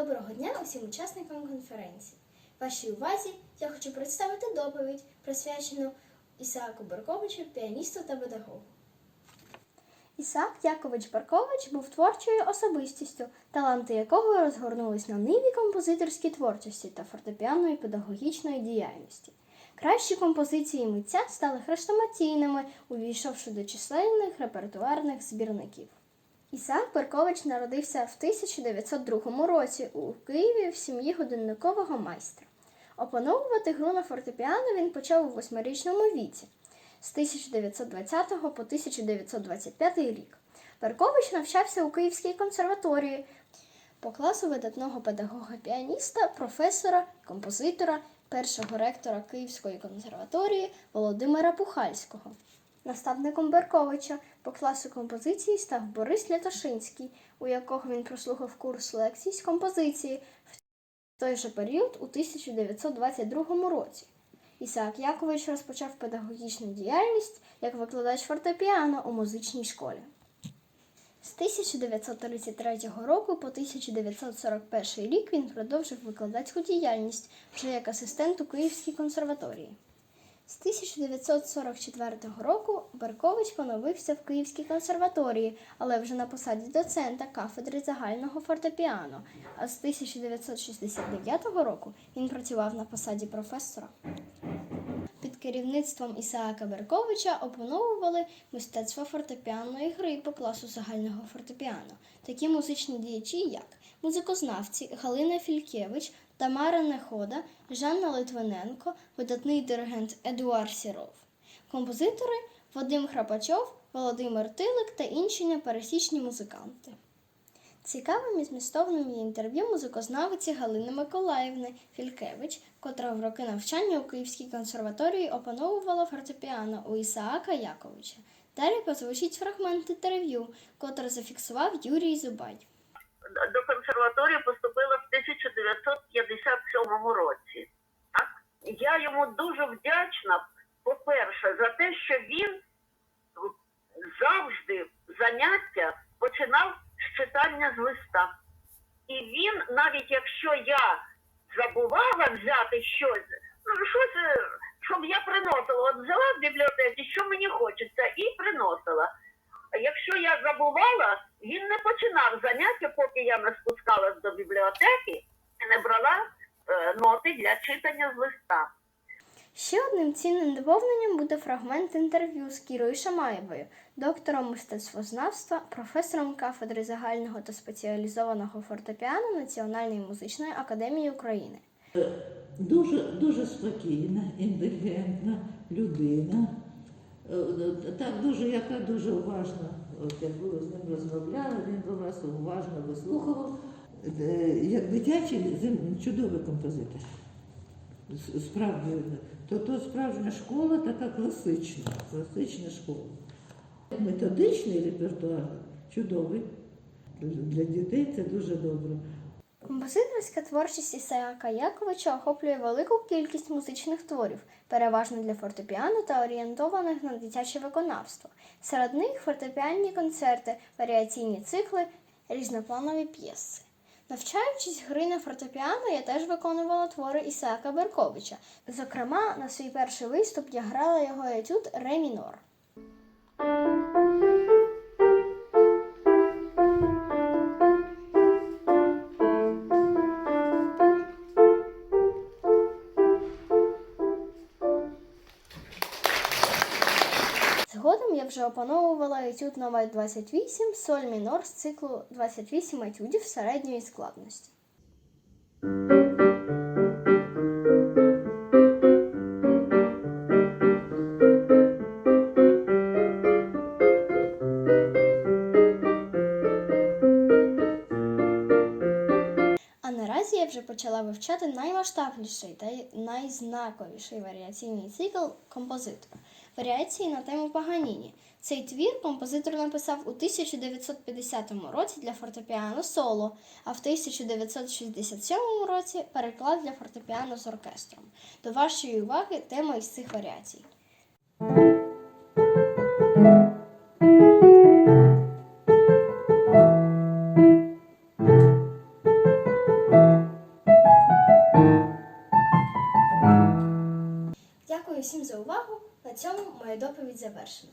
Доброго дня усім учасникам конференції. Вашій увазі я хочу представити доповідь, присвячену Ісааку Берковичу, піаністу та педагогу. Ісаак Якович Баркович був творчою особистістю, таланти якого розгорнулись на ниві композиторській творчості та фортепіанної педагогічної діяльності. Кращі композиції митця стали хрестоматійними, увійшовши до численних репертуарних збірників. Ісаак Беркович народився в 1902 році у Києві в сім'ї годинникового майстра. Опановувати гру на фортепіано він почав у восьмирічному віці з 1920 по 1925 рік. Беркович навчався у Київській консерваторії по класу видатного педагога-піаніста, професора, композитора, першого ректора Київської консерваторії Володимира Пухальського. Наставником Берковича по класу композиції став Борис Лятошинський, у якого він прослухав курс лекцій з композиції в той же період у 1922 році. Ісаак Якович розпочав педагогічну діяльність як викладач фортепіано у музичній школі. З 1933 року по 1941 рік він продовжив викладацьку діяльність вже як асистент у Київській консерваторії. З 1944 року Беркович поновився в Київській консерваторії, але вже на посаді доцента кафедри загального фортепіано. А з 1969 року він працював на посаді професора. Керівництвом Ісаака Берковича опановували мистецтво фортепіаної гри по класу загального фортепіано. Такі музичні діячі, як музикознавці Галина Фількевич, Тамара Нехода, Жанна Литвиненко, видатний диригент Едуард Сіров, композитори Вадим Храпачов, Володимир Тилик та інші непересічні музиканти. Цікавим і змістовним є інтерв'ю музикознавиці Галини Миколаївни Фількевич, котра в роки навчання у Київській консерваторії опановувала фортепіано у Ісаака Яковича. Далі позвучить фрагмент інтерв'ю, котре зафіксував Юрій Зубай. до консерваторії поступила в 1957 році. Так? Я йому дуже вдячна, по-перше, за те, що він завжди заняття починав читання з листа. І він, навіть якщо я забувала взяти щось, ну щось, е, щоб я приносила, от взяла в бібліотеці, що мені хочеться, і приносила. Якщо я забувала, він не починав заняття, поки я не спускалась до бібліотеки і не брала е, ноти для читання з листа. Ще одним цінним доповненням буде фрагмент інтерв'ю з Кірою Шамаєвою, доктором мистецтвознавства, професором кафедри загального та спеціалізованого фортепіано Національної музичної академії України. Дуже, дуже спокійна, інтелігентна людина. Е, Так дуже, яка дуже уважна, от ви з ним розмовляли, він до вас уважно вислухав. Е, Як дитячий, чудовий композитор. Справді, то, то справжня школа така класична, класична школа. Методичний репертуар чудовий. Для дітей це дуже добре. Композиторська творчість Ісаака Яковича охоплює велику кількість музичних творів, переважно для фортепіано та орієнтованих на дитяче виконавство. Серед них фортепіанні концерти, варіаційні цикли, різнопланові п'єси. Навчаючись гри на фортепіано, я теж виконувала твори Ісаака Берковича. Зокрема, на свій перший виступ я грала його етюд Ре мінор. Я вже опановувала етюд номер 28 соль мінор з циклу 28 етюдів середньої складності. А наразі я вже почала вивчати наймасштабніший та найзнаковіший варіаційний цикл композитора варіації на тему Паганіні. Цей твір композитор написав у 1950 році для фортепіано соло, а в 1967 році переклад для фортепіано з оркестром. До вашої уваги тема із цих варіацій. Цьому моя доповідь завершена.